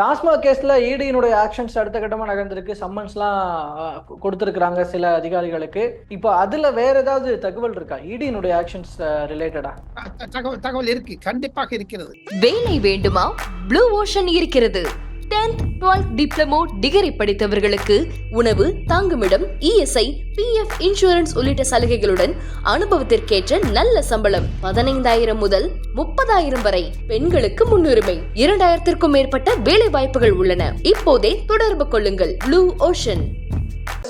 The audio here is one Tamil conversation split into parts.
டாஸ்மாக் கேஸ்ல இடியினுடைய ஆக்ஷன்ஸ் அடுத்த கட்டமா நகர்ந்திருக்கு. சம்மன்ஸ்லாம் கொடுத்திருக்கிறாங்க சில அதிகாரிகளுக்கு. இப்போ அதுல வேற ஏதாவது தகவல் இருக்கா? இடியினுடைய ஆக்ஷன்ஸ் ரிலேட்டடா தகவல் தகவல் இருக்கு. கண்டிப்பாக இருக்கிறது. வேலை வேண்டுமா? ப்ளூ ஓஷன் இருக்கிறது. 10th 12th டிப்ளமோ டிகிரி படித்தவர்களுக்கு உணவு தங்குமிடம் இஎஸ்ஐ பிஎஃப் இன்சூரன்ஸ் உள்ளிட்ட சலுகைகளுடன் அனுபவத்திற்கேற்ற நல்ல சம்பளம் பதினைந்தாயிரம் முதல் முப்பதாயிரம் வரை பெண்களுக்கு முன்னுரிமை. இரண்டாயிரத்திற்கும் மேற்பட்ட வேலை வாய்ப்புகள் உள்ளன. இப்போதே தொடர்பு கொள்ளுங்கள். ப்ளூ ஓஷன்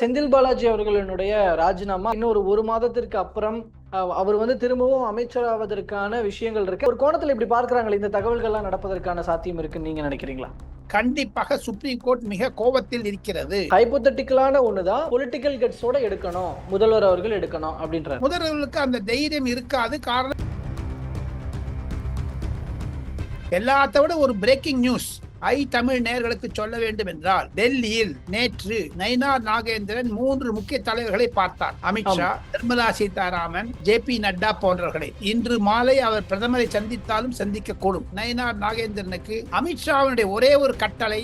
செந்தில் பாலாஜி அவர்களினுடைய ராஜினாமா இன்னொரு ஒரு மாதத்திற்கு அப்புறம் அவர் வந்து திரும்பவும் அமைச்சராவதற்கான விஷயங்கள் இருக்கு. ஒரு கோணத்துல இப்படி பார்க்கறாங்களே இந்த தகவல்கள்லாம் நடப்பதற்கான சாத்தியம் இருக்குன்னு நீங்க நினைக்கிறீங்களா? கண்டிப்பாக சுப்ரீம் கோர்ட் மிக கோபத்தில் இருக்கிறது. ஹைபோத்தட்டிக்கலான ஒண்ணுதான். பொலிட்டிக்கல் கட்ஸோட எடுக்கணும். முதல்வர் அவர்கள் எடுக்கணும் அப்படின்றாரு. முதல்வர்களுக்கு அந்த தைரியம் இருக்காது. காரணம் எல்லாத்த விட ஒரு பிரேக்கிங் நியூஸ் ஐ தமிழ் நேயர்களுக்கு சொல்ல வேண்டும் என்றால் டெல்லியில் நேற்று நயினார் நாகேந்திரன் மூன்று முக்கிய தலைவர்களை பார்த்தார். அமித்ஷா நிர்மலா சீதாராமன் ஜே பி நட்டா போன்றவர்களை. இன்று மாலை அவர் பிரதமரை சந்தித்தாலும் சந்திக்க கூடும் நயினார் நாகேந்திரனுக்கு அமித்ஷாவினுடைய ஒரே ஒரு கட்டளை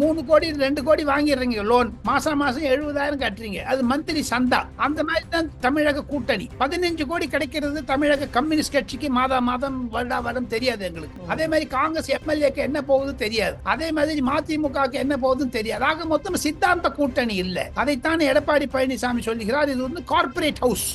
மூணு கோடி ரெண்டு கோடி வாங்கிடுறீங்க லோன் மாசம் மாசம் எழுபதாயிரம் கட்டுறீங்க. அது மந்த்லி சந்தா. அந்த மாதிரி தான் தமிழக கூட்டணி. பதினஞ்சு கோடி கிடைக்கிறது தமிழக கம்யூனிஸ்ட் கட்சிக்கு மாதா மாதம் வருடா வருடம் தெரியாது எங்களுக்கு. அதே மாதிரி காங்கிரஸ் எம்எல்ஏக்கு என்ன போகுது தெரியாது. அதே மாதிரி மதிமுகவுக்கு என்ன போகுதுன்னு தெரியாது. ஆக மொத்தம் சித்தாந்த கூட்டணி இல்லை. அதைத்தான் எடப்பாடி பழனிசாமி சொல்லுகிறார். இது வந்து கார்ப்பரேட் ஹவுஸ்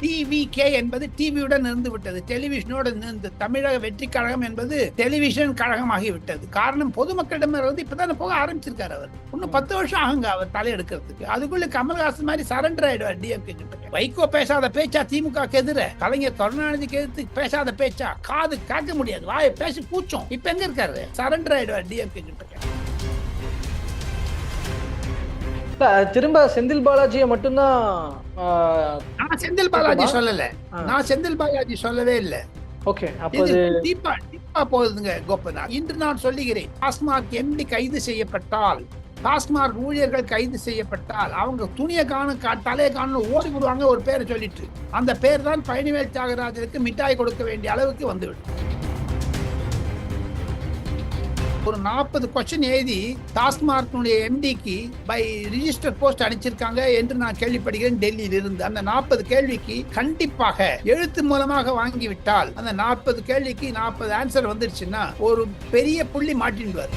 டிவிகே என்பது டிவியுடன் இருந்து விட்டது டெலிவிஷனோடு இருந்து தமிழக வெற்றி கழகம் என்பது டெலிவிஷன் கழகமாகிவிட்டது. காரணம் பொதுமக்களிடமிருந்து இப்பதான் போக ஆரம்பிச்சிருக்காரு அவர். இன்னும் பத்து வருஷம் ஆகுங்க அவர் தலையெடுக்கிறதுக்கு. அதுக்குள்ள கமல்ஹாசன் மாதிரி சரண்டர் ஆயிடுவார் டிஎம்கே கிட்ட. வைகோ பேசாத பேச்சா திமுக எதிர? கலைஞர் கருணாநிதிக்கு எதிர்த்து பேசாத பேச்சா? காது கேட்க முடியாது. வாயை பேசி கூச்சம். இப்ப எங்க இருக்காரு? சரண்டர் ஆயிடுவார் டிஎம்கே கிட்ட. திரும்ப செந்தில் பாலாஜியை மட்டும்தான் நான் செந்தில் பாலாஜி சொல்லல. நான் செந்தில் பாலாஜி சொல்லவே இல்லை. ஓகே டீப்பா டீப்பா போகுதுங்க கோபநாத் இன்று நான் சொல்லுகிறேன் டாஸ்மாக் எம்டி கைது செய்யப்பட்டால் டாஸ்மாக் ஊழியர்கள் கைது செய்யப்பட்டால் அவங்க துணியை காணும் தலையை காணும் ஓடி விடுவாங்க ஒரு பேரை சொல்லிட்டு. அந்த பேர் தான் பழனிவேல் தியாகராஜருக்கு மிட்டாய் கொடுக்க வேண்டிய அளவுக்கு வந்துவிடும். ஒரு நாற்பது கொஸ்டின் எழுதி டாஸ்மார்க்னுடைய எம்டிக்கு பை ரிஜிஸ்டர் போஸ்ட் அனுப்பிச்சிருக்காங்க என்று நான் கேள்விப்படுகிறேன் டெல்லியில் இருந்து அந்த நாற்பது கேள்விக்கு கண்டிப்பாக எழுத்து மூலமாக வாங்கிவிட்டால் அந்த நாற்பது கேள்விக்கு நாற்பது ஆன்சர் வந்துருச்சுன்னா ஒரு பெரிய புள்ளி மாட்டிடுவார்.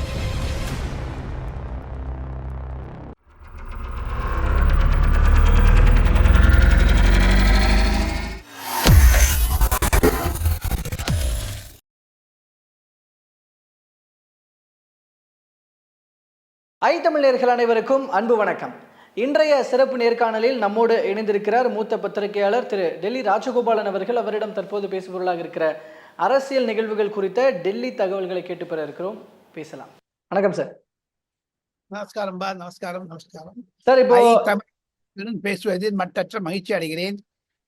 ஐ தமிழர்கள் அனைவருக்கும் அன்பு வணக்கம். இன்றைய சிறப்பு நேர்காணலில் நம்மோடு இணைந்திருக்கிறார் மூத்த பத்திரிகையாளர் திரு டெல்லி ராஜகோபாலன் அவர்கள். அவரிடம் தற்போது பேசுபொருளாக இருக்கிற அரசியல் நிகழ்வுகள் குறித்த டெல்லி தகவல்களை கேட்டு பெற இருக்கிறோம். பேசலாம். வணக்கம் சார். நமஸ்காரம் பா. நமஸ்காரம் நமஸ்காரம். சார் இப்போ பேசுவதில் மட்டற்ற மகிழ்ச்சி அடைகிறேன்.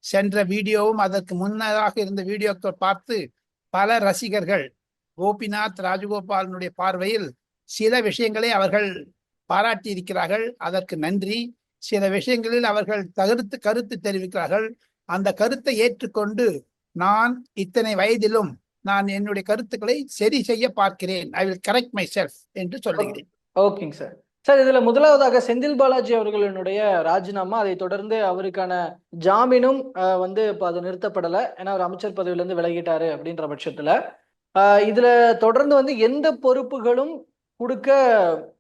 சென்ற வீடியோவும் அதற்கு முன்னதாக இருந்த வீடியோக்கள் பார்த்து பல ரசிகர்கள் கோபிநாத் ராஜகோபாலனுடைய பார்வையில் சில விஷயங்களை அவர்கள் பாராட்டி இருக்கிறார்கள் அதற்கு நன்றி. சில விஷயங்களில் அவர்கள் தகர்த்து கருத்து தெரிவிக்கிறார்கள். அந்த கருத்தை ஏற்றுக்கொண்டு நான் இத்தனை வயதிலும் நான் என்னுடைய கருத்துக்களை சரி செய்ய பார்க்கிறேன். I will correct myself என்று சொல்லுகிறேன். ஓகேங்க சார். சார் இதுல முதலாவதாக செந்தில் பாலாஜி அவர்களினுடைய ராஜினாமா அதை தொடர்ந்து அவருக்கான ஜாமீனும் வந்து இப்போ அது நிறுத்தப்படலை. ஏன்னா அவர் அமைச்சர் பதவியிலேருந்து விலகிட்டாரு அப்படின்ற பட்சத்துல. இதுல தொடர்ந்து வந்து எந்த பொறுப்புகளும் கொடுக்க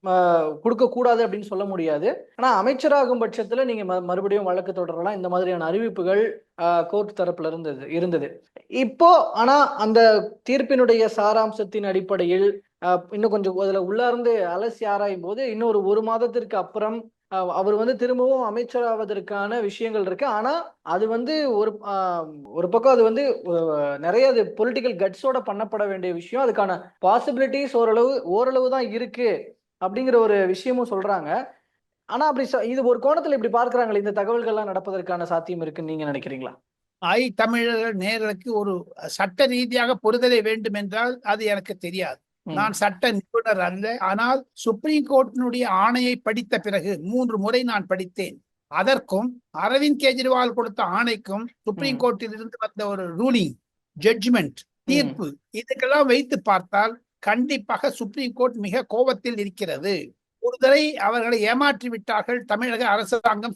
கொடுக்கக்கூடாது கொடுக்க கூடாது அப்படின்னு சொல்ல முடியாது. ஆனால் அமைச்சராகும் பட்சத்தில் நீங்கள் ம- மறுபடியும் வழக்கு தொடரலாம். இந்த மாதிரியான அறிவிப்புகள் கோர்ட் தரப்புல இருந்தது இருந்தது. இப்போ ஆனால் அந்த தீர்ப்பினுடைய சாராம்சத்தின் அடிப்படையில் இன்னும் கொஞ்சம் அதில் உள்ளார்ந்து அலசி ஆராயும் போது இன்னும் ஒரு ஒரு மாதத்திற்கு அப்புறம் அவர் வந்து திரும்பவும் அமைச்சராவதற்கான விஷயங்கள் இருக்கு. ஆனா அது வந்து ஒரு ஒரு பக்கம் அது வந்து நிறைய அது பொலிட்டிக்கல் கட்ஸோட பண்ணப்பட வேண்டிய விஷயம். அதுக்கான பாசிபிலிட்டிஸ் ஓரளவு ஓரளவு தான் இருக்கு அப்படிங்கிற ஒரு விஷயமும் சொல்றாங்க. ஆனா அப்படி இது ஒரு கோணத்துல இப்படி பார்க்கறாங்களே இந்த தகவல்கள்லாம் நடப்பதற்கான சாத்தியம் இருக்குன்னு நீங்க நினைக்கிறீங்களா? ஐ தமிழர்கள் நேர்களுக்கு ஒரு சட்ட ரீதியாக பொறுதலை வேண்டும் என்றால் அது எனக்கு தெரியாது. நான் சட்ட நிபுணர் அல்ல. ஆனால் சுப்ரீம் கோர்ட்டினுடைய ஆணையை படித்த பிறகு மூன்று முறை நான் படித்தேன். அதற்கும் அரவிந்த் கெஜ்ரிவால் கொடுத்த ஆணைக்கும் சுப்ரீம். கோர்ட்டில் இருந்து வந்த ஒரு ரூலிங் ஜட்ஜ்மெண்ட் தீர்ப்பு இதுக்கெல்லாம் வைத்து பார்த்தால் கண்டிப்பாக சுப்ரீம் கோர்ட் மிக கோபத்தில் இருக்கிறது. ஒரு தடவை அவர்களை ஏமாற்றி விட்டார்கள் தமிழக அரசாங்கம்.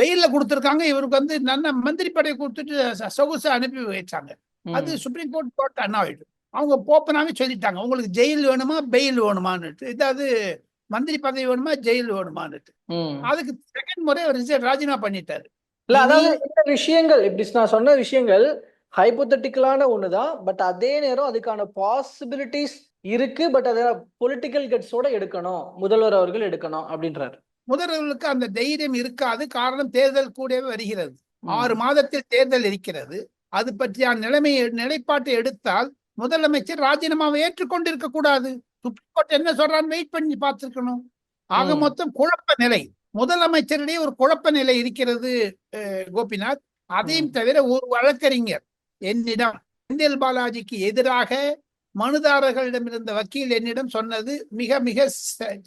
பெயில்ல கொடுத்திருக்காங்க. இவருக்கு வந்து நல்ல மந்திரி படை கொடுத்துட்டு சொகுசா அனுப்பி வச்சாங்க. அது சுப்ரீம் கோர்ட் கோர்ட் அன்னாயிடு அவங்க போப்பனாவே சொல்லிட்டாங்க. உங்களுக்கு ஜெயில் வேணுமா பெயில் வேணுமான்னுட்டு. இதாவது மந்திரி பதவி வேணுமா ஜெயில் வேணுமான்னுட்டு. ம். அதுக்கு செகண்ட் முறை அவர் ராஜினாமா பண்ணிட்டாரு. இல்ல அதாவது இந்த விஷயங்கள் இப்படி நான் சொன்ன விஷயங்கள் ஹைப்போதட்டிக்கலான ஒண்ணுதான். பட் அதே நேரம் அதுக்கான பாசிபிலிட்டிஸ் இருக்கு. பட் அதை பொலிட்டிக்கல் கட்ஸோட எடுக்கணும். முதல்வர் அவர்கள் எடுக்கணும் அப்படின்றாரு. முதல்வர்களுக்கு அந்த தைரியம் இருக்காது. காரணம் தேர்தல் கூடவே வருகிறது. ஆறு மாதத்தில் தேர்தல் இருக்கிறது. அது பற்றியான நிலைமை நிலைப்பாட்டை எடுத்தால் முதலமைச்சர் ராஜினாமாவை ஏற்றுக்கொண்டு இருக்க கூடாது சுப்ரீம் கோர்ட் என்ன சொல்றான்னு வெயிட் பண்ணி பார்த்திருக்கணும் ஆக. மொத்தம் குழப்ப நிலை முதலமைச்சரிடையே ஒரு குழப்ப நிலை இருக்கிறது கோபிநாத் அதையும். தவிர ஒரு வழக்கறிஞர் என்னிடம் செந்தில் பாலாஜிக்கு எதிராக மனுதாரர்களிடம் இருந்த வக்கீல் என்னிடம் சொன்னது மிக மிக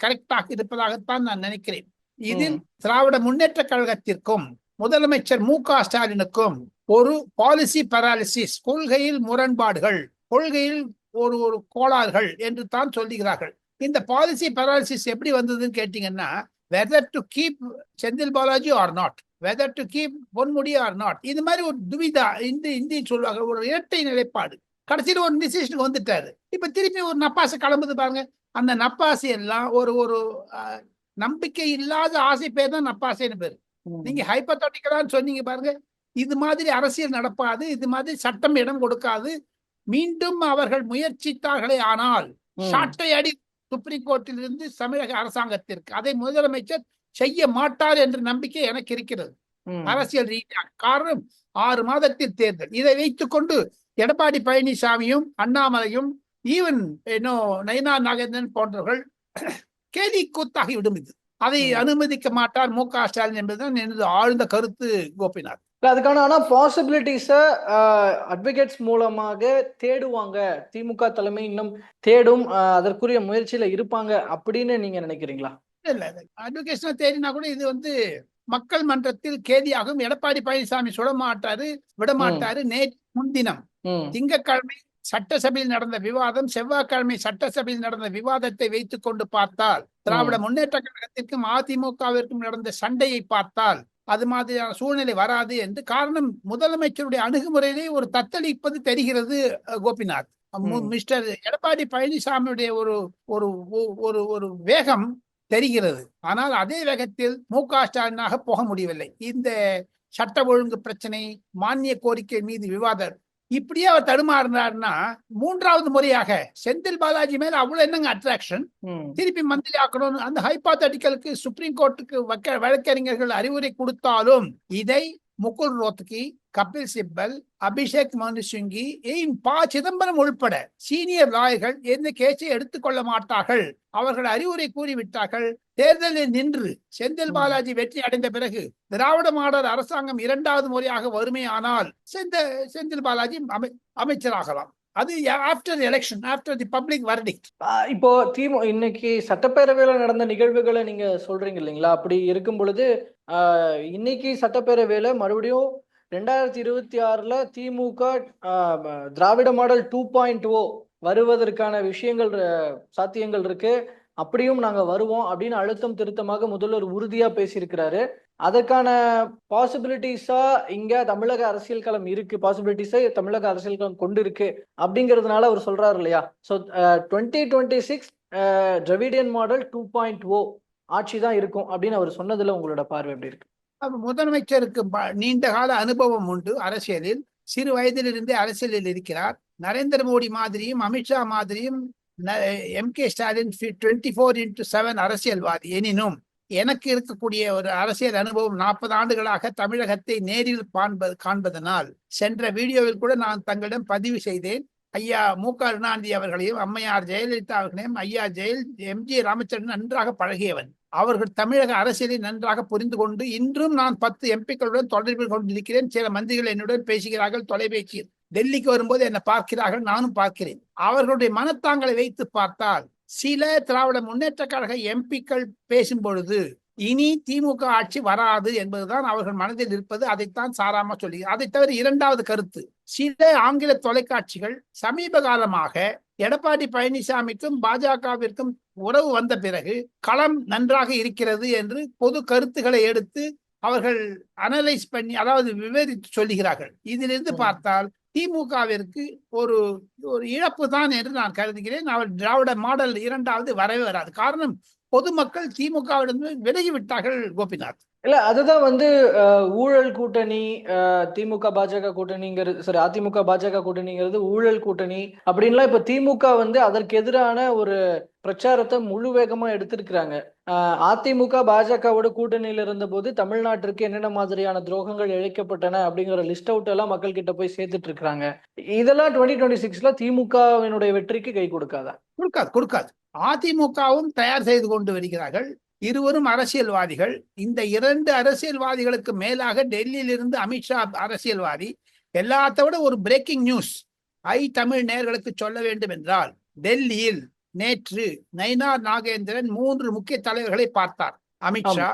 கரெக்டாக இருப்பதாகத்தான் நான் நினைக்கிறேன் இதில். திராவிட முன்னேற்ற கழகத்திற்கும் முதலமைச்சர் மு க ஸ்டாலினுக்கும் ஒரு பாலிசி பராலிசிஸ் கொள்கையில் முரண்பாடுகள் கொள்கையில் ஒரு ஒரு கோளாறுகள் என்று தான் சொல்லுகிறார்கள். இந்த பாலிசி பராலிசிஸ் எப்படி வந்ததுன்னு கேட்டீங்கன்னா whether to keep Senthil Balaji or not whether to keep Ponmudi or not இது மாதிரி ஒரு துவிதா இந்த இந்தி சொல்லுவாங்க ஒரு இரட்டை நிலைப்பாடு. கடைசியில் ஒரு டிசிஷனுக்கு வந்துட்டாரு. இப்ப திருப்பி ஒரு நப்பாசை கிளம்புது பாருங்க. அந்த நப்பாசை எல்லாம் ஒரு ஒரு நம்பிக்கை இல்லாத ஆசை பேர் தான் நப்பாசைன்னு பேர். நீங்க ஹைப்பத்தோட்டிக்கலான்னு சொன்னீங்க பாருங்க. இது மாதிரி அரசியல் நடப்பாது இது மாதிரி சட்டம் இடம் கொடுக்காது மீண்டும் அவர்கள் முயற்சித்தார்களே ஆனால். சாட்டை அடி சுப்ரீம் கோர்ட்டில் இருந்து தமிழக அரசாங்கத்திற்கு அதை முதலமைச்சர் செய்ய மாட்டார் என்ற நம்பிக்கை எனக்கு இருக்கிறது. அரசியல் ரீதியாக காரணம் ஆறு மாதத்தில் தேர்தல் இதை வைத்துக் கொண்டு எடப்பாடி பழனிசாமியும் அண்ணாமலையும் ஈவன் இன்னும் நயினா நாகேந்திரன் போன்றவர்கள் கேலி கூத்தாகி விடும் இது அதை. அனுமதிக்க மாட்டார் மு க ஸ்டாலின் என்பதுதான் எனது ஆழ்ந்த கருத்து கோபிநாத் இல்ல, அதுக்கான ஆனா பாசிபிலிட்டிஸ அட்வொகேட்ஸ் மூலமாக தேடுவாங்க. திமுக தலைமை இன்னும் தேடும் அதற்குரிய முயற்சியில இருப்பாங்க அப்படின்னு நீங்க நினைக்கிறீங்களா? இல்ல அட்வொகேஷனா தேடினா கூட இது வந்து மக்கள் மன்றத்தில் கேதியாகும் எடப்பாடி பழனிசாமி சுட மாட்டாரு விட மாட்டாரு நேற்று முன்தினம். ம். திங்கட்கிழமை சட்டசபையில் நடந்த விவாதம் செவ்வாய்க்கிழமை சட்டசபையில் நடந்த விவாதத்தை வைத்துக் கொண்டு பார்த்தால் திராவிட முன்னேற்ற கழகத்திற்கும் அதிமுகவிற்கும் நடந்த சண்டையை பார்த்தால் அது மாதிரியான சூழ்நிலை வராது என்று காரணம் முதலமைச்சருடைய அணுகுமுறையிலே ஒரு தத்தளிப்பது தெரிகிறது கோபிநாத். மிஸ்டர் எடப்பாடி பழனிசாமியுடைய ஒரு ஒரு ஒரு ஒரு வேகம் தெரிகிறது. ஆனால் அதே வேகத்தில் மு க ஸ்டாலினாக போக முடியவில்லை. இந்த சட்ட ஒழுங்கு பிரச்சனை மானிய கோரிக்கை மீது விவாதம் இப்படியே அவர் தடுமாறினார்னா மூன்றாவது முறையாக செந்தில் பாலாஜி மேல அவ்வளவு என்னங்க அட்ராக்ஷன். திருப்பி மந்திரி ஆக்கணும்னு அந்த ஹைபாத்தட்டிக்கலுக்கு சுப்ரீம் கோர்ட்டுக்கு வழக்கறிஞர்கள் அறிவுரை கொடுத்தாலும் இதை முகுல் ரோத்கி கபில் சிப்பல் அபிஷேக் மனு சிங்கி ப சிதம்பரம் உள்பட சீனியர் லாயர்கள் எந்த கேஸை எடுத்துக்கொள்ள மாட்டார்கள்? அவர்கள் அறிவுரை கூறிவிட்டார்கள். தேர்தலில் நின்று செந்தில் பாலாஜி வெற்றி அடைந்த பிறகு திராவிட மாடல் அரசாங்கம் இரண்டாவது முறையாக வறுமையானால் செந்த செந்தில் பாலாஜி அமை அமைச்சராகலாம். அது after election after the public verdict இப்போ திமு இன்னைக்கு சட்டப்பேரவையில நடந்த நிகழ்வுகளை நீங்க சொல்றீங்க இல்லைங்களா? அப்படி இருக்கும் பொழுது இன்னைக்கு சட்டப்பேரவையில மறுபடியும் ரெண்டாயிரத்தி இருபத்தி ஆறுல DMK Dravida model two point O வருவதற்கான விஷயங்கள் சாத்தியங்கள் இருக்கு. அப்படியும் நாங்க வருவோம் அப்படின்னு அழுத்தம் திருத்தமாக முதல்வர் உறுதியா பேசியிருக்கிறாரு. அதற்கான பாசிபிலிட்டிஸா இங்க தமிழக அரசியல் களம் இருக்கு. பாசிபிலிட்டிஸை தமிழக அரசியல் களம் கொண்டு இருக்கு அப்படிங்கிறதுனால அவர் சொல்றாரு இல்லையா? So twenty twenty six Dravidian model two point O ஆட்சி தான் இருக்கும் அப்படின்னு அவர் சொன்னதுல உங்களோட பார்வை எப்படி இருக்கு? முதலமைச்சருக்கு ப- நீண்ட கால அனுபவம் உண்டு அரசியலில். சிறு வயதிலிருந்தே அரசியலில் இருக்கிறார். நரேந்திர மோடி மாதிரியும் அமித்ஷா மாதிரியும் M K Stalin twenty four into seven அரசியல்வாதி. எனினும் எனக்கு இருக்கக்கூடிய ஒரு அரசியல் அனுபவம் நாற்பது ஆண்டுகளாக தமிழகத்தை நேரில் காண்பது காண்பதனால் சென்ற வீடியோவில் கூட நான் தங்களிடம் பதிவு செய்தேன். ஐயா மு க கருணாநிதி அவர்களையும் அம்மையார் ஜெயலலிதா அவர்களையும் ஐயா ஜெயல் எம் ஜி ராமச்சந்திரன் நன்றாக பழகியவன். அவர்கள் தமிழக அரசியலை நன்றாக புரிந்து கொண்டு இன்றும் நான் பத்து எம்பிக்களுடன் தொடர்பில் கொண்டிருக்கிறேன். சில மந்திரிகள் என்னுடன் பேசுகிறார்கள் தொலைபேசியில். டெல்லிக்கு வரும்போது என்னை பார்க்கிறார்கள் நானும் பார்க்கிறேன். அவர்களுடைய மனத்தாங்களை வைத்து பார்த்தால் சில திராவிட முன்னேற்ற கழக எம்பிக்கள் பேசும் பொழுது இனி திமுக ஆட்சி வராது என்பதுதான் அவர்கள் மனதில் இருப்பது. அதைத்தான் சாராம சொல்லி அதை தவிர இரண்டாவது கருத்து. சில ஆங்கில தொலைக்காட்சிகள் சமீப காலமாக எடப்பாடி பழனிசாமிக்கும் பாஜகவிற்கும் உறவு வந்த பிறகு களம் நன்றாக இருக்கிறது என்று பொது கருத்துக்களை எடுத்து அவர்கள் அனலைஸ் பண்ணி அதாவது விவரித்து சொல்லுகிறார்கள். இதிலிருந்து. பார்த்தால் திமுகவிற்கு ஒரு ஒரு இழப்பு தான் என்று நான் கருதுகிறேன். அவர் திராவிட மாடல் இரண்டாவது வரவே வராது. காரணம் பொதுமக்கள் திமுகவிடம் விலகிவிட்டார்கள் கோபிநாத். இல்ல அதுதான் வந்து ஊழல் கூட்டணி திமுக பாஜக கூட்டணிங்கிறது சரி அதிமுக பாஜக கூட்டணிங்கிறது ஊழல் கூட்டணி அப்படின்லாம் இப்ப திமுக வந்து அதற்கு எதிரான ஒரு பிரச்சாரத்தை முழு வேகமா எடுத்திருக்கிறாங்க. அஹ், அதிமுக பாஜகவோட கூட்டணியில இருந்த போது தமிழ்நாட்டிற்கு என்னென்ன மாதிரியான துரோகங்கள் இழைக்கப்பட்டன அப்படிங்கிற லிஸ்ட் அவுட் எல்லாம் மக்கள் கிட்ட போய் சேர்த்துட்டு இருக்கிறாங்க இதெல்லாம் டுவெண்ட்டி டுவெண்ட்டி சிக்ஸ்ல திமுகவினுடைய வெற்றிக்கு கை கொடுக்காதா? கொடுக்காது கொடுக்காது. அதிமுகவும் தயார் செய்து கொண்டு வருகிறார்கள். இருவரும் அரசியல்வாதிகள். இந்த இரண்டு அரசியல்வாதிகளுக்கு மேலாக டெல்லியிலிருந்து அமித்ஷா அரசியல்வாதி. எல்லாத்த விட ஒரு பிரேக்கிங் நியூஸ் ஐ தமிழ் நேயர்களுக்கு சொல்ல வேண்டும் என்றால் டெல்லியில் நேற்று நயினார் நாகேந்திரன் மூன்று முக்கிய தலைவர்களை பார்த்தார். அமித்ஷா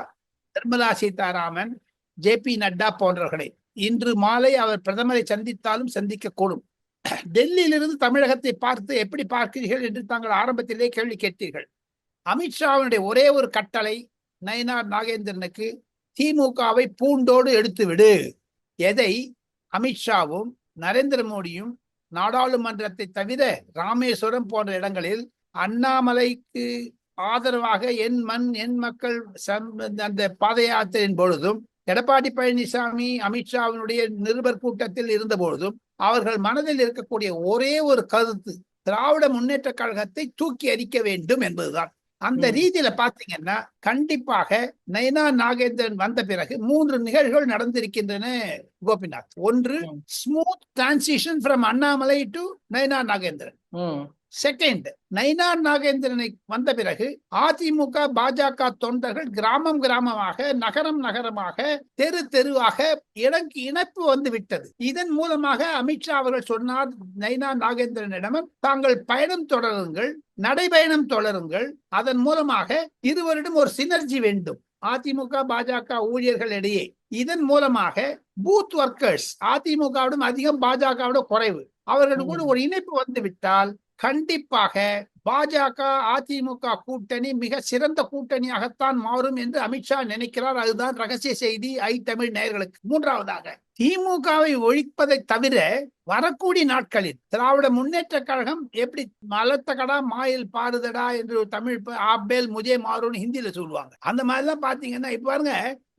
நிர்மலா சீதாராமன் ஜே பி நட்டா போன்றவர்களை. இன்று மாலை அவர் பிரதமரை சந்தித்தாலும் சந்திக்கக்கூடும். டெல்லியிலிருந்து தமிழகத்தை பார்த்து எப்படி பார்க்கிறீர்கள் என்று தாங்கள் ஆரம்பத்திலே கேள்வி கேட்டீர்கள். அமித்ஷாவினுடைய ஒரே ஒரு கட்டளை நயனார் நாகேந்திரனுக்கு திமுகவை பூண்டோடு எடுத்துவிடு. எதை? அமித்ஷாவும் நரேந்திர மோடியும் நாடாளுமன்றத்தை தவிர ராமேஸ்வரம் போன்ற இடங்களில் அண்ணாமலைக்கு ஆதரவாக என் மண் என் மக்கள் அந்த பாத யாத்திரையின் பொழுதும் எடப்பாடி பழனிசாமி அமித்ஷாவினுடைய நிருபர் கூட்டத்தில் இருந்த பொழுதும் அவர்கள் மனதில் இருக்கக்கூடிய ஒரே ஒரு கருத்து திராவிட முன்னேற்ற கழகத்தை தூக்கி அடிக்க வேண்டும் என்பதுதான். அந்த. ரீதியில பாத்தீங்கன்னா கண்டிப்பாக நயனா நாகேந்திரன் வந்த பிறகு மூன்று நிகழ்வுகள் நடந்திருக்கின்றன கோபிநாத் ஒன்று. Smooth transition from Annamalai to Nayana Nagendran second Nainar நாகேந்திரனை வந்த பிறகு அதிமுக பாஜக தொண்டர்கள் கிராமம் கிராமமாக நகரம் நகரமாக தெரு தெருவாக இணக்கு இணைப்பு வந்து விட்டது. இதன் மூலமாக அமித்ஷா அவர்கள் சொன்னார் நயினார் நாகேந்திரனிடம் தாங்கள் பயணம் தொடருங்கள் நடைபயணம் தொடருங்கள் அதன் மூலமாக இருவரிடம் ஒரு சினர்ஜி வேண்டும். அதிமுக பாஜக ஊழியர்களிடையே இதன் மூலமாக பூத் ஒர்க்கர்ஸ் அதிமுகவிடம் அதிகம் பாஜகவிட குறைவு. அவர்கள் கூட. ஒரு இணைப்பு வந்து விட்டால் கண்டிப்பாக பாஜக அதிமுக கூட்டணி மிக சிறந்த கூட்டணியாகத்தான் மாறும் என்று அமித்ஷா நினைக்கிறார். அதுதான் ரகசிய செய்தி. ஐ தமிழ் நேயர்களுக்கு. மூன்றாவதாக திமுகவை ஒழிப்பதை தவிர வரக்கூடிய நாட்களில் திராவிட முன்னேற்ற கழகம் எப்படி மலத்தகடா மாயில் பாருதடா என்று தமிழ் ஆப்பேல் முஜே மாறும்னு ஹிந்தியில சொல்லுவாங்க. அந்த மாதிரிலாம் பாத்தீங்கன்னா இப்ப பாருங்க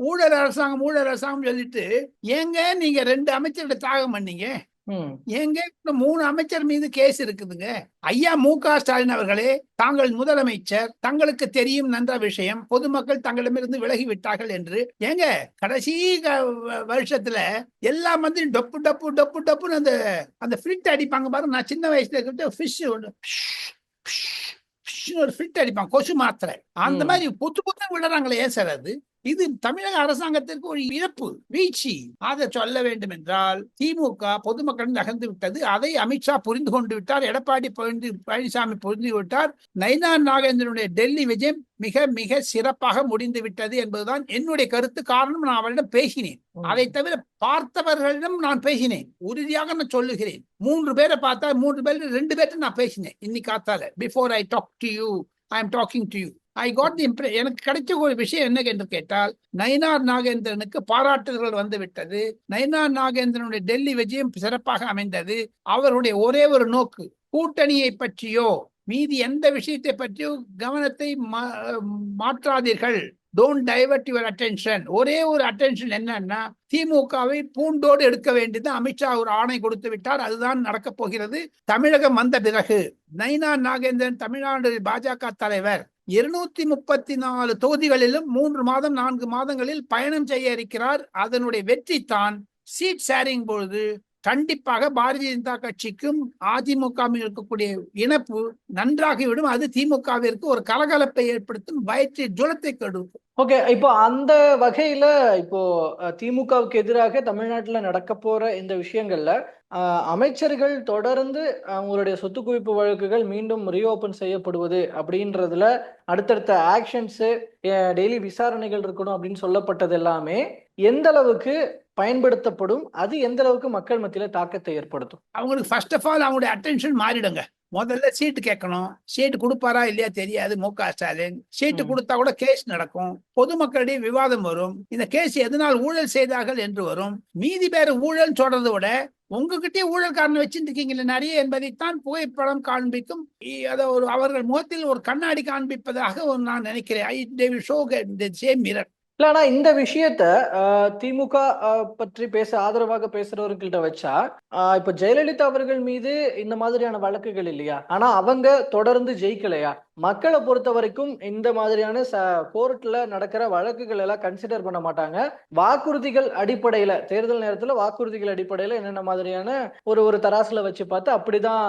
ஊழல் அரசாங்கம் ஊழல் அரசாங்கம் சொல்லிட்டு ஏங்க நீங்க ரெண்டு அமைச்சர்கிட்ட தியாகம் பண்ணீங்க? இந்த மூணு அமைச்சர் மீது கேஸ் இருக்குதுங்க. ஐயா மு க ஸ்டாலின் அவர்களே தாங்கள் முதலமைச்சர் தங்களுக்கு தெரியும் நன்ற விஷயம் பொதுமக்கள் தங்களிடமிருந்து விலகி விட்டார்கள் என்று. ஏங்க கடைசி வருஷத்துல எல்லா மந்திரியும் டப்பு டப்பு டப்பு டப்புன்னு அந்த அந்த ஃபிட் அடிப்பாங்க பாருங்க நான் சின்ன வயசுல இருக்கிட்ட ஃபிஷ் ஒன்று ஒரு ஃபிட் அடிப்பாங்க. கொசு மாத்திரை. அந்த. மாதிரி புத்து புத்து விடுறாங்களே ஏன் சார் அது? இது தமிழக அரசாங்கத்திற்கு ஒரு இழப்பு வீழ்ச்சி. அதை சொல்ல வேண்டும் என்றால் திமுக பொதுமக்கள் நகர்ந்து விட்டது. அதை அமித்ஷா புரிந்து கொண்டு விட்டார். எடப்பாடி பழனிசாமி புரிந்து விட்டார். நயினார் நாகேந்திரனுடைய டெல்லி விஜயம் மிக மிக சிறப்பாக முடிந்து விட்டது என்பதுதான் என்னுடைய கருத்து. காரணம் நான் அவரிடம் பேசினேன். அதை தவிர பார்த்தவர்களிடம் நான் பேசினேன். உறுதியாக நான் சொல்லுகிறேன். மூன்று பேரை பார்த்தா மூன்று பேர் ரெண்டு பேர்ட்ட நான் பேசினேன். இன்னைக்கு காத்தால. Before I talk to you I am talking to you I got the எனக்கு கிடைச்ச ஒரு விஷயம் என்ன என்று கேட்டால் நயினார் நாகேந்திரனுக்கு பாராட்டுதல்கள் வந்துவிட்டது. நயினார் நாகேந்திரனுடைய டெல்லி விஜயம் சிறப்பாக அமைந்தது. அவருடைய ஒரே ஒரு நோக்கு கூட்டணியை பற்றியோ மீதி எந்த விஷயத்தை பற்றியோ கவனத்தை மா- மாற்றாதீர்கள். டோன்ட் டைவர்ட் யுவர் அட்டென்ஷன் ஒரே ஒரு அட்டென்ஷன் என்னன்னா திமுகவை பூண்டோடு எடுக்க வேண்டியது அமித்ஷா ஒரு ஆணை கொடுத்து விட்டார். அதுதான் நடக்கப் போகிறது. தமிழகம் வந்த பிறகு நைனா நாகேந்திரன் தமிழ்நாடு பாஜக தலைவர். இருநூத்தி முப்பத்தி நாலு தொகுதிகளிலும் மூன்று மாதம் நான்கு மாதங்களில் பயணம் செய்ய இருக்கிறார். அதனுடைய வெற்றி தான் சீட் ஷேரிங் பொழுது கண்டிப்பாக பாரதிய ஜனதா கட்சிக்கும் அதிமுக இருக்கக்கூடிய இணைப்பு நன்றாகிவிடும். அது திமுகவிற்கு ஒரு கலகலப்பை ஏற்படுத்தும் வயிற்று ஜுலத்தை கெடுக்கும். ஓகே இப்போ அந்த வகையில இப்போ திமுகவுக்கு எதிராக தமிழ்நாட்டுல நடக்க போற இந்த விஷயங்கள்ல அமைச்சர்கள் தொடர்ந்து அவங்களுடைய சொத்து குவிப்பு வழக்குகள் மீண்டும் ரீஓபன் செய்யப்படுவது அப்படின்றதுல அடுத்தடுத்த ஆக்ஷன்ஸு டெய்லி விசாரணைகள் இருக்கணும் அப்படின்னு சொல்லப்பட்டது எல்லாமே எந்த அளவுக்கு பயன்படுத்தப்படும். அது எந்த அளவுக்கு மக்கள் மத்தியில தாக்கத்தை ஏற்படுத்தும்? அவங்களுக்கு ஃபர்ஸ்ட் ஆஃப் ஆல் அவங்களுடைய அட்டென்ஷன் மாறிடுங்க. முதல்ல சீட்டு கேட்கணும். சீட்டு கொடுப்பாரா இல்லையா தெரியாது. மு க ஸ்டாலின். சீட்டு. கொடுத்தா கூட கேஸ் நடக்கும். பொதுமக்களிடையே விவாதம் வரும். இந்த கேஸ் எதனால் ஊழல் செய்தார்கள் என்று வரும். மீதி பேர் ஊழல் சொல்றதை விட உங்ககிட்டயே ஊழல்காரனை வச்சிருக்கீங்களே நிறைய என்பதைத்தான் புகைப்படம் காண்பிக்கும். அதை ஒரு அவர்கள் முகத்தில் ஒரு கண்ணாடி காண்பிப்பதாக நான் நினைக்கிறேன். ஐ show the same mirror இல்ல ஆனா இந்த விஷயத்த திமுக பற்றி பேச ஆதரவாக பேசுறவர்கள்ட்ட வச்சா இப்ப ஜெயலலிதா அவர்கள் மீது இந்த மாதிரியான வழக்குகள் இல்லையா? ஆனா அவங்க தொடர்ந்து ஜெயிக்கலையா? மக்களை பொறுத்த வரைக்கும் இந்த மாதிரியான ச கோர்ட்ல நடக்கிற வழக்குகள் எல்லாம் கன்சிடர் பண்ண மாட்டாங்க. வாக்குறுதிகள் அடிப்படையில தேர்தல் நேரத்துல வாக்குறுதிகள் அடிப்படையில என்னென்ன மாதிரியான ஒரு ஒரு தராசுல வச்சு பார்த்து அப்படிதான்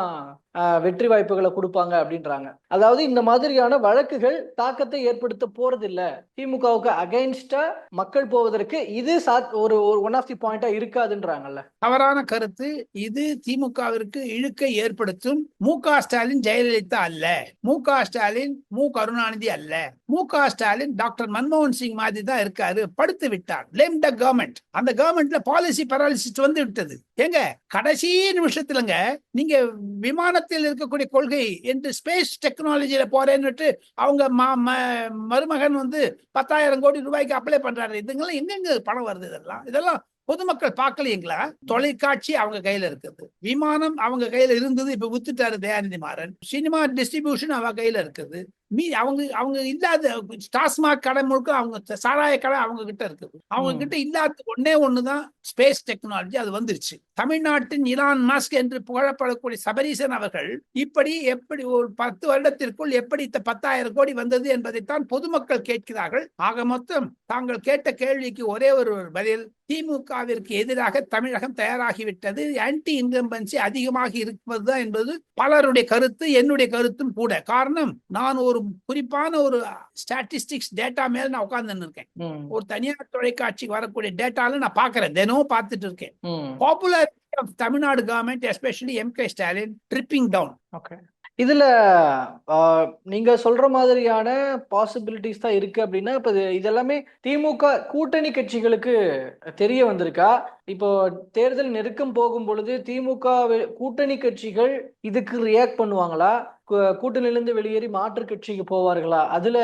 வெற்றி வாய்ப்புகளை கொடுப்பாங்க அப்படின்றாங்க. அதாவது இந்த மாதிரியான வழக்குகள் தாக்கத்தை ஏற்படுத்த போறதில்ல. திமுகவுக்கு அகைன்ஸ்டா மக்கள் போவதற்கு இது ஒரு ஒன் ஆஃப் தி பாயிண்டா இருக்காதுன்றாங்கல்ல. தவறான கருத்து. இது திமுகவிற்கு இழுக்கை ஏற்படுத்தும். மு க ஸ்டாலின் ஜெயலலிதா அல்ல. மு க ஸ்டாலின் மு கருணாநிதி அல்ல. மு க ஸ்டாலின் டாக்டர் மன்மோகன் சிங் மாதிரி தான் இருக்காரு. படுத்து விட்டார். Blame த கவர்மெண்ட் அந்த கவர்மெண்ட்ல பாலிசி பராலிசிஸ் வந்து விட்டது. ஏங்க கடைசி நிமிஷத்துலங்க நீங்க விமான விமானத்தில் இருக்கக்கூடிய கொள்கை என்று ஸ்பேஸ் டெக்னாலஜியில போறேன்னுட்டு அவங்க ம- மருமகன் வந்து பத்தாயிரம் கோடி ரூபாய்க்கு அப்ளை பண்றாரு. இதுங்கெல்லாம் எங்கெங்க பணம் வருது இதெல்லாம்? இதெல்லாம் பொதுமக்கள் பார்க்கலீங்களா? தொலைக்காட்சி அவங்க கையில இருக்குது. விமானம் அவங்க கையில இருந்தது இப்ப வித்துட்டாரு தயாநிதி மாறன். சினிமா டிஸ்ட்ரிபியூஷன் அவங்க கையில இருக்குது. மீ அவங்க அவங்க இல்லாத டாஸ்மாக் கடை முழுக்க அவங்க சாராய கடை அவங்க கிட்ட இருக்குது அவங்க. கிட்ட இல்லாத ஒன்னே ஒண்ணுதான் ஸ்பேஸ் டெக்னாலஜி அது வந்துருச்சு. தமிழ்நாட்டின் இலான் மாஸ்க் என்று புகழப்படக்கூடிய சபரீசன் அவர்கள் இப்படி எப்படி ஒரு பத்து வருடத்திற்குள் எப்படி இந்த பத்தாயிரம் கோடி வந்தது என்பதைத்தான் பொதுமக்கள் கேட்கிறார்கள். ஆக மொத்தம் தாங்கள் கேட்ட கேள்விக்கு ஒரே ஒரு பதில் திமுகவிற்கு எதிராக தமிழகம் தயாராகிவிட்டது. ஆன்டி இன்கம்பன்சி அதிகமாக இருப்பதுதான் என்பது பலருடைய கருத்து என்னுடைய கருத்தும் கூட. காரணம் நான் ஒரு குறிப்பான ஒரு ஸ்டாட்டிஸ்டிக்ஸ் டேட்டா மேல நான் உட்கார்ந்து இருக்கேன் ஒரு தனியார் தொலைக்காட்சிக்கு வரக்கூடிய டேட்டால நான் பாக்குறேன் தினமும் பார்த்துட்டு இருக்கேன். Of Tamil Nadu government especially M K Stalin tripping down okay இதுல நீங்க சொல்ற மாதிரியான பாசிபிலிட்டிஸ் தான் இருக்கு அப்படின்னா இப்ப இதெல்லாமே திமுக கூட்டணி கட்சிகளுக்கு தெரிய வந்திருக்கா? இப்போ தேர்தல் நெருக்கம் போகும் பொழுது திமுக கூட்டணி கட்சிகள் இதுக்கு ரியாக்ட் பண்ணுவாங்களா? கூட்டணியிலிருந்து வெளியேறி மாற்று கட்சிக்கு போவார்களா? அதுல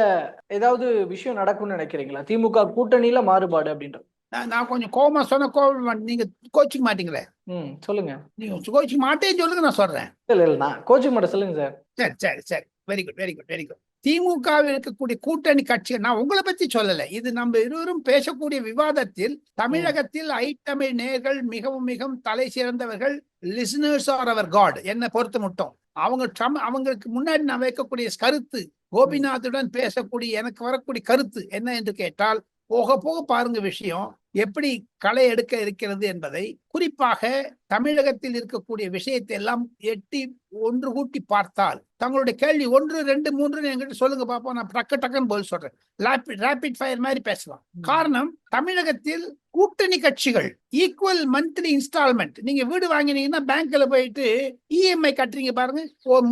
ஏதாவது விஷயம் நடக்கும்னு நினைக்கிறீங்களா? திமுக கூட்டணியில மாறுபாடு அப்படின்றது. நான் கொஞ்சம் கோமா சொன்ன கோவம் நீங்க கோச்சிக்க மாட்டீங்களே? ம் சொல்லுங்க. நீங்க கோச்சிக்க மாட்டேன்னு சொல்லுங்க நான் சொல்றேன். இல்ல இல்ல நான் கோச்சிங் மட்டும் சொல்லுங்க சார். சரி சரி சரி. Very good very good very good திமுகவில் இருக்கக்கூடிய கூட்டணி கட்சிகள் நான் உங்களை பத்தி சொல்லல. இது நம்ம இருவரும் பேசக்கூடிய விவாதத்தில் தமிழகத்தில் ஐத்தமிழ் நேர்கள் மிகவும் மிகவும் தலை சிறந்தவர்கள் லிசனர்ஸ் ஆர் அவர் காட் என்னை பொறுத்த மட்டும். அவங்க அவங்களுக்கு முன்னாடி நான் வைக்கக்கூடிய கருத்து கோபிநாத்துடன் பேசக்கூடிய எனக்கு வரக்கூடிய கருத்து என்ன என்று கேட்டால் போக போக பாருங்க விஷயம். எப்படி களை எடுக்க இருக்கிறது என்பதை குறிப்பாக தமிழகத்தில் இருக்கக்கூடிய விஷயத்தை எல்லாம் எட்டி ஒன்று கூட்டி பார்த்தால் தங்களுடைய கேள்வி ஒன்று ரெண்டு மூன்று என்கிட்ட சொல்லுங்க பாப்போம். நான் டக்கு டக்குன்னு பதில் சொல்றேன். ரேபிட் ரேபிட் ஃபயர் மாதிரி பேசலாம். காரணம் தமிழகத்தில் கூட்டணி கட்சிகள் ஈக்குவல் மந்த்லி இன்ஸ்டால்மெண்ட் நீங்க வீடு வாங்கினீங்கன்னா பேங்க்ல போயிட்டு இஎம்ஐ கட்டுறீங்க பாருங்க.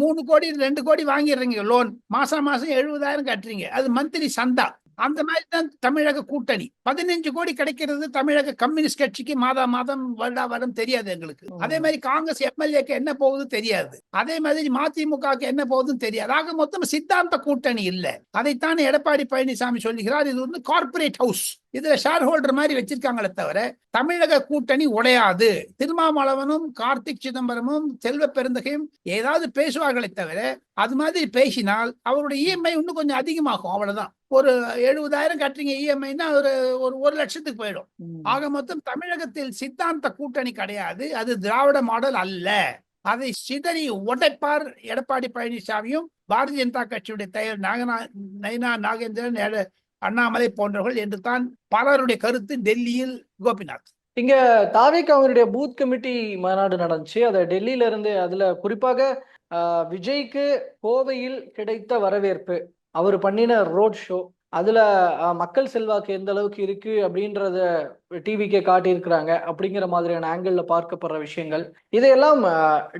மூணு கோடி ரெண்டு கோடி வாங்கிடுறீங்க லோன் மாசம் மாசம் எழுபதாயிரம் கட்டுறீங்க. அது மந்த்லி சந்தா. அந்த மாதிரி தான் தமிழக கூட்டணி. பதினஞ்சு கோடி கிடைக்கிறது தமிழக கம்யூனிஸ்ட் கட்சிக்கு மாதா மாதம் வருடா வருடம் தெரியாது எங்களுக்கு. அதே மாதிரி காங்கிரஸ் எம்எல்ஏக்கு என்ன போகுது தெரியாது. அதே மாதிரி மதிமுகவுக்கு என்ன போகுதுன்னு தெரியாது. ஆக மொத்தம் சித்தாந்த கூட்டணி இல்ல. அதைத்தான் எடப்பாடி பழனிசாமி சொல்லுகிறார். இது வந்து கார்ப்பரேட் ஹவுஸ் இதுல ஷேர் ஹோல்டர் மாதிரி வச்சிருக்காங்களே தவிர தமிழக கூட்டணி உடையாது. திருமாவளவனும் கார்த்திக் சிதம்பரமும் செல்வ பெருந்தகையும் ஏதாவது பேசுவார்களே தவிர அது மாதிரி பேசினால் அவருடைய இஎம்ஐ இன்னும் கொஞ்சம் அதிகமாகும் அவ்வளவுதான். ஒரு எழுபதாயிரம் கட்டுறீங்க இஎம்ஐன்னா ஒரு ஒரு ஒரு லட்சத்துக்கு போயிடும். ஆக மொத்தம் தமிழகத்தில் சித்தாந்த கூட்டணி கிடையாது. அது திராவிட மாடல் அல்ல. அதை சிதறி உடைப்பார் எடப்பாடி பழனிசாமியும் பாரதிய ஜனதா கட்சியுடைய தலைவர் நாகநா நயனா நாகேந்திரன் அண்ணாமலை போன்றவர்கள் என்று தான் பலருடைய கருத்து டெல்லியில் கோபிநாத். இங்க தாவேக் அவருடைய பூத் கமிட்டி மாநாடு நடந்துச்சு. அதை டெல்லியில இருந்து அதுல குறிப்பாக விஜய்க்கு கோவையில் கிடைத்த வரவேற்பு. அவர் பண்ணின ரோட் ஷோ. அதுல மக்கள் செல்வாக்கு எந்த அளவுக்கு இருக்கு அப்படின்றத டிவிக்கே காட்டியிருக்கிறாங்க அப்படிங்கிற மாதிரியான ஆங்கிள் பார்க்கப்படுற விஷயங்கள். இதையெல்லாம்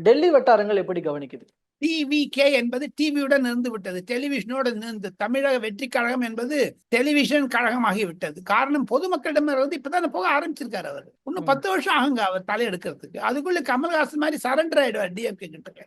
டெல்லி வட்டாரங்கள் எப்படி கவனிக்குது? டிவிகே என்பது டிவியுடன் இருந்து விட்டது டெலிவிஷனோடு இருந்து தமிழக வெற்றி கழகம் என்பது டெலிவிஷன் கழகமாகி விட்டது காரணம் பொதுமக்களிடம் வந்து இப்பதான் போக ஆரம்பிச்சிருக்காரு அவர். இன்னும். பத்து வருஷம் ஆகுங்க அவர் தலையெடுக்கிறதுக்கு. அதுக்குள்ள கமல்ஹாசன் மாதிரி சரண்டர் ஆயிடுவார் டிஎம்கே கிட்ட.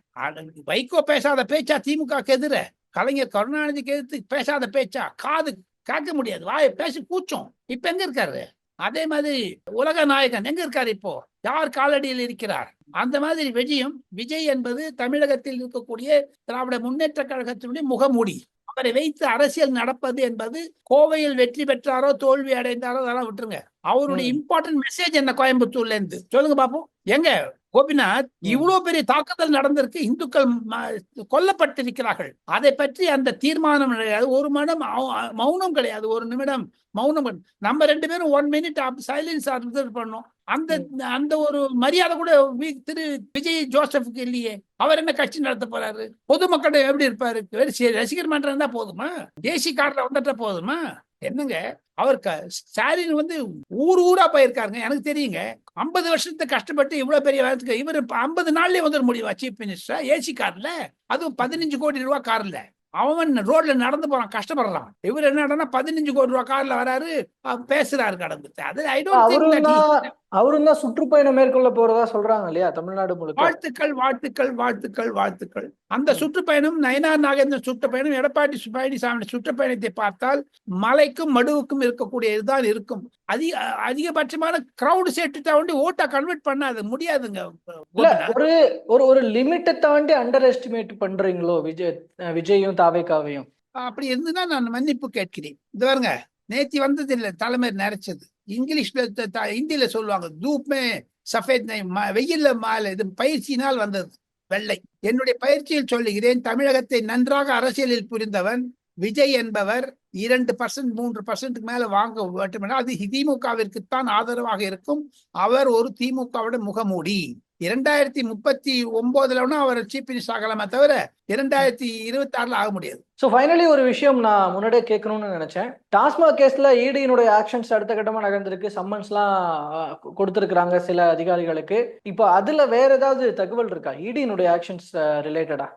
வைகோ பேசாத பேச்சா திமுக எதிர? கலைஞர் கருணாநிதிக்கு எதிர்த்து பேசாத பேச்சா? காது கேட்க முடியாது. வாயை பேசி கூச்சம். இப்ப எங்க இருக்காரு? அதே மாதிரி உலக நாயகன் எங்க இருக்காரு இப்போ? யார் காலடியில் இருக்கிறார்? அந்த மாதிரி விஜயம் விஜய் என்பது தமிழகத்தில் இருக்கக்கூடிய திராவிட முன்னேற்ற கழகத்தினுடைய முகமூடி. அவரை வைத்து அரசியல் நடப்பது என்பது கோவையில் வெற்றி பெற்றாரோ தோல்வி அடைந்தாரோ அதெல்லாம் விட்டுருங்க. அவருடைய. இம்பார்ட்டன்ட் மெசேஜ் என்ன கோயம்புத்தூர்ல இருந்து சொல்லுங்க பாப்போம். எங்க? கோபிநாத். இவ்வளவு பெரிய தாக்குதல் நடந்திருக்கு இந்துக்கள் கொல்லப்பட்டிருக்கிறார்கள். அதை பற்றி அந்த தீர்மானம் கிடையாது. ஒரு மனம் மௌனம் கிடையாது. ஒரு நிமிடம் மௌனம். நம்ம ரெண்டு பேரும் ஒன் மினிட் சைலன்ஸ் அப்சர்வ் பண்ணோம். அந்த அந்த ஒரு மரியாதை கூட திரு விஜய் ஜோசப்புக்கு இல்லையே. அவர் என்ன கட்சி நடத்த போறாரு? பொதுமக்களிடம் எப்படி இருப்பாரு? ரசிகர் மன்றம் இருந்தா போதுமா? தேசி கார்ல வந்துட்டா போதுமா? என்னங்க? அவர் க- ஸ்டாலின் வந்து ஊர் ஊரா போயிருக்காருங்க. எனக்கு தெரியுங்க. ஐம்பது வருஷத்துக்கு கஷ்டப்பட்டு இவ்வளவு பெரிய வேலைக்கு இவர் ஐம்பது நாள்லயே வந்துட முடியுமா சீஃப் மினிஸ்டர்? ஏசி கார்ல அதுவும் பதினஞ்சு கோடி ரூபாய் கார்ல அவன் ரோட்ல நடந்து போறான் கஷ்டப்படுறான். இவர் என்னடா பதினஞ்சு கோடி ரூபாய் கார்ல வராரு பேசுறாரு கடந்து. அது ஐ டோன்ட் அவரும் தான் சுற்றுப்பயணம் மேற்கொள்ள போறதா சொல்றாங்க இல்லையா? தமிழ்நாடு முழுக்க. வாழ்த்துக்கள் வாழ்த்துக்கள் வாழ்த்துக்கள் வாழ்த்துக்கள். அந்த. சுற்றுப்பயணம் நயனார் நாகேந்திரன் சுற்றுப்பயணம் எடப்பாடி பழனிசாமி சுற்றுப்பயணத்தை பார்த்தால் மலைக்கும் மடுவுக்கும் இருக்கக்கூடிய இதுதான் இருக்கும். அதிக அதிகபட்சமான கிரவுடு சேர்த்துட்டா வந்து ஓட்டா கன்வெர்ட் பண்ணாது. முடியாதுங்க. ஒரு ஒரு ஒரு லிமிட்டை தாண்டி அண்டர் எஸ்டிமேட் பண்றீங்களோ விஜய் விஜயும் தாவேக்காவையும் அப்படி இருந்துன்னா நான் மன்னிப்பு கேட்கிறேன். இது பாருங்க நேத்தி வந்தது இல்ல தலைமை நிறைச்சது இங்கிலீஷ்ல ஹிந்தியில சொல்லுவாங்க தூப்மே சஃபேத் வெயில்ல மாலை இது பயிற்சியினால் வந்தது வெள்ளை. என்னுடைய பயிற்சியில் சொல்லுகிறேன் தமிழகத்தை நன்றாக அரசியலில் புரிந்தவன் விஜய் என்பவர் இரண்டு பர்சன்ட் மூன்று பர்சன்ட்டுக்கு மேல வாங்க வேண்டுமென்றால் அது திமுகவிற்குத்தான் ஆதரவாக இருக்கும். அவர் ஒரு திமுகவோட முகமூடி. இரண்டாயிரத்தி முப்பத்தி ஒன்பதுல அவர் சீஃப் மினிஸ்டர் ஆகலாமே தவிர இரண்டாயிரத்தி இருபத்தி ஆறுல ஆக முடியாது. ஸோ ஃபைனலி ஒரு விஷயம் நான் முன்னாடியே கேட்கணும்னு நினைச்சேன். டாஸ்மாக் கேஸ்ல e இடியினுடைய ஆக்ஷன்ஸ் அடுத்த கட்டமா நகர்ந்திருக்கு. சம்மன்ஸ்லாம் கொடுத்துருக்குறாங்க கொடுத்திருக்கிறாங்க சில அதிகாரிகளுக்கு. இப்போ அதுல வேற ஏதாவது தகவல் இருக்கா? இடியினுடைய ஆக்ஷன்ஸ் ரிலேட்டடா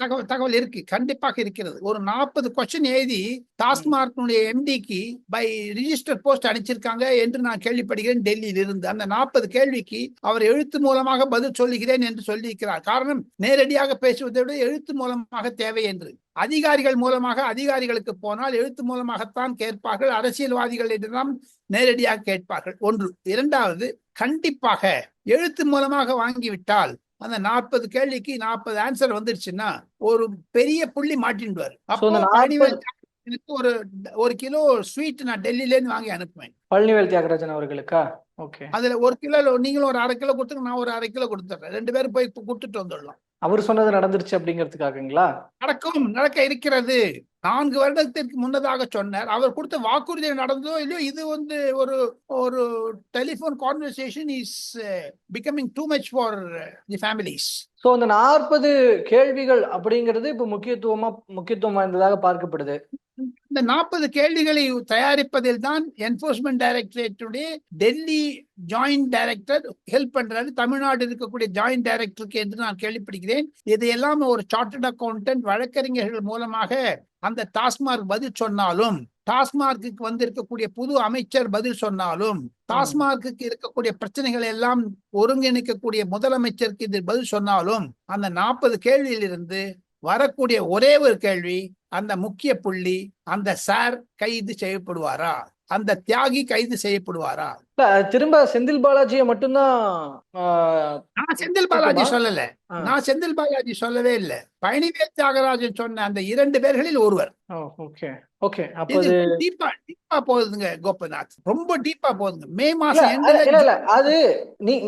தகவல் தகவல் இருக்கு. கண்டிப்பாக இருக்கிறது. ஒரு நாற்பது கொஸ்டின் எழுதி டாஸ்மார்க்னுடைய எம்டிக்கு பை ரிஜிஸ்டர் போஸ்ட் அனுப்பிச்சிருக்காங்க என்று நான் கேள்விப்படுகிறேன் டெல்லியில் இருந்து அந்த நாற்பது கேள்விக்கு அவர் எழுத்து மூலமாக பதில் சொல்லுகிறேன் என்று சொல்லியிருக்கிறார். காரணம் நேரடியாக பேசுவதை விட எழுத்து மூலமாக தேவை என்று. அதிகாரிகள் மூலமாக அதிகாரிகளுக்கு போனால் எழுத்து மூலமாகத்தான் கேட்பார்கள் அரசியல்வாதிகள் என்றுதான் நேரடியாக கேட்பார்கள். ஒன்று. இரண்டாவது கண்டிப்பாக எழுத்து மூலமாக வாங்கிவிட்டால் அந்த நாற்பது கேள்விக்கு நாற்பது ஆன்சர் வந்துருச்சுன்னா ஒரு பெரிய புள்ளி மாட்டின்டுவார் அப்போ எனக்கு ஒரு ஒரு கிலோ ஸ்வீட் நான் டெல்லியில இருந்து வாங்கி அனுப்புவேன். பழனிவேல் தியாகராஜன் அவர்களுக்கா? ஓகே அதுல ஒரு கிலோ நீங்களும் ஒரு அரை கிலோ கொடுத்துங்க நான் ஒரு அரை கிலோ கொடுத்துட்றேன். ரெண்டு பேரும் போய் கொடுத்துட்டு வந்துடலாம். அவர் சொன்னது நடந்துருச்சு அப்படிங்கிறதுக்காகங்களா? நடக்கும் நடக்க இருக்கிறது. நான்கு வருடத்திற்கு முன்னதாக சொன்னார். அவர் கொடுத்த வாக்குறுதி நடந்ததோ இல்லையோ இது வந்து ஒரு ஒரு telephone conversation is becoming too much for the families so அந்த நாற்பது கேள்விகள் அப்படிங்கிறது இப்போ முக்கியத்துவமா முக்கியத்துவம் வாய்ந்ததாக பார்க்கப்படுது. இந்த நாற்பது கேள்விகளை தயாரிப்பதில் தான் என்போர்ஸ்மெண்ட் டைரக்டரேட்டுடைய டெல்லி ஜாயிண்ட் டைரக்டர் ஹெல்ப் பண்றாரு. தமிழ்நாடு இருக்கக்கூடிய ஜாயிண்ட் டைரக்டருக்கு என்று நான் கேள்விப்படுகிறேன். இதையெல்லாம் ஒரு சார்ட்டர்ட் அக்கௌண்டன்ட் வழக்கறிஞர்கள் மூலமாக அந்த டாஸ்மார்க் பதில் சொன்னாலும் டாஸ்மார்க்கு வந்திருக்கக்கூடிய புது அமைச்சர் பதில் சொன்னாலும் டாஸ்மார்க்கு இருக்கக்கூடிய பிரச்சனைகள் எல்லாம் ஒருங்கிணைக்கக்கூடிய முதலமைச்சருக்கு இது பதில் சொன்னாலும் அந்த நாற்பது கேள்வியிலிருந்து வரக்கூடிய ஒரே ஒரு கேள்வி அந்த முக்கிய புள்ளி அந்த சார் கைது செய்யப்படுவாரா? அந்த தியாகி கைது செய்யப்படுவாரா? திரும்ப செந்தில் பாலாஜியை மட்டும்தான் நான் செந்தில் பாலாஜி? சொல்லல. நான் செந்தில் பாலாஜி சொல்லவே இல்லை. பழனிவேல் தியாகராஜன் சொன்ன அந்த இரண்டு பேர்களில் ஒருவர். டீப்பா டீப்பா போகுதுங்க கோபநாத் ரொம்ப டீப்பா போகுதுங்க. மே மாசம் இல்ல அது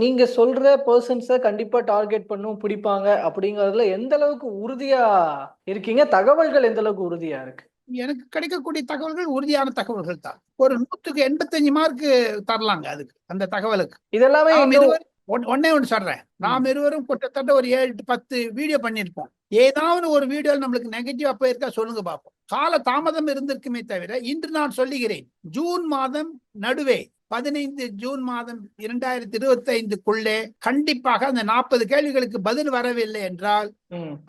நீங்க சொல்ற பர்சன்ஸ கண்டிப்பா டார்கெட் பண்ணும் பிடிப்பாங்க அப்படிங்கறதுல எந்த அளவுக்கு உறுதியா இருக்கீங்க? தகவல்கள் எந்த அளவுக்கு உறுதியா இருக்கு? எனக்கு கிடைக்கக்கூடிய தகவல்கள் உறுதியான தகவல்கள் தான் ஒரு நூற்றுக்கு எண்பத்தஞ்சு மார்க் தரலாங்க அதுக்கு அந்த தகவலுக்கு. இதெல்லாமே நாம் இன்னும் இருவரும் ஒன்- ஒண்ணே ஒன்று சொல்றேன். நாம் இருவரும் கிட்டத்தட்ட ஒரு ஏழு பத்து வீடியோ பண்ணியிருப்போம். ஏதாவது ஒரு வீடியோ நம்மளுக்கு நெகட்டிவா போயிருக்கா சொல்லுங்க பார்ப்போம். கால தாமதம் இருந்திருக்குமே தவிர இன்று நான் சொல்லுகிறேன் ஜூன் மாதம் நடுவே பதினைந்து ஜூன் மாதம் இரண்டாயிரத்தி இருபத்தி ஐந்துக்குள்ளே கண்டிப்பாக அந்த நாற்பது கேள்விகளுக்கு பதில் வரவில்லை என்றால்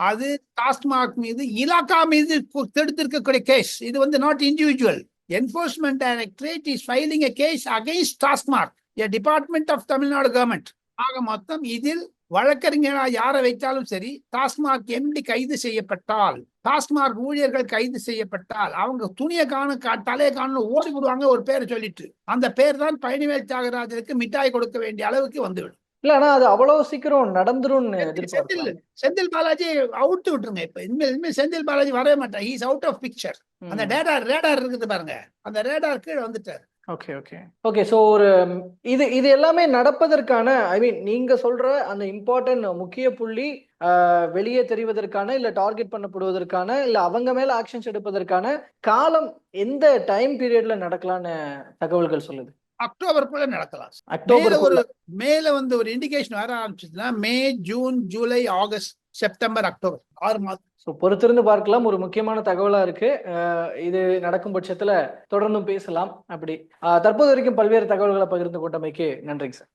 அது டாஸ்மாக் மீது இலாக்கா மீது தொடுத்திருக்கக்கூடிய கேஸ் இது வந்து not individual enforcement directorate is filing a case against TASMAC a department of Tamil Nadu government ஆக மொத்தம் இதில் வழக்கறிஞரா யாரை வைத்தாலும் சரி டாஸ்மாக் எம்டி கைது செய்யப்பட்டால் டாஸ்மாக் ஊழியர்கள் கைது செய்யப்பட்டால் அவங்க துணியை காண கா- தலையை காண ஓடி விடுவாங்க ஒரு பேரை சொல்லிட்டு. அந்த பேர் தான் பழனிவேல் தியாகராஜருக்கு மிட்டாய் கொடுக்க வேண்டிய அளவுக்கு வந்துவிடும். இல்ல ஆனா அது அவ்வளவு சீக்கிரம் நடந்துரும்னு செந்தில் செந்தில் பாலாஜி அவுட் விட்டுருங்க இப்ப. இனிமேல் இனிமேல் செந்தில் பாலாஜி வரவே மாட்டார். இஸ் அவுட் ஆஃப் பிக்சர் அந்த ரேடார் ரேடார் இருக்குது பாருங்க. அந்த ரேடார் கீழே வந்துட்டார். ஓகே ஓகே ஓகே ஸோ ஒரு இது இது எல்லாமே நடப்பதற்கான ஐ மீன் நீங்க சொல்ற அந்த இம்பார்ட்டன்ட் முக்கிய புள்ளி வெளியே தெரிவதற்கான இல்ல டார்கெட் பண்ணப்படுவதற்கான இல்ல அவங்க மேல ஆக்ஷன்ஸ் எடுப்பதற்கான காலம் எந்த டைம் பீரியட்ல நடக்கலாம்னு தகவல்கள் சொல்லுது? அக்டோபருக்குள்ள நடக்கலாம். அக்டோபர் ஒரு மேல வந்து ஒரு இண்டிகேஷன் வர ஆரம்பிச்சதுன்னா May June July August September October ஆறு மாதம். ஸோ பொறுத்திருந்து பார்க்கலாம். ஒரு முக்கியமான தகவலா இருக்கு. இது நடக்கும் பட்சத்துல தொடர்ந்தும் பேசலாம். அப்படி. தற்போது வரைக்கும் பல்வேறு தகவல்களை பகிர்ந்து கொண்டமைக்கு நன்றிங்க சார்.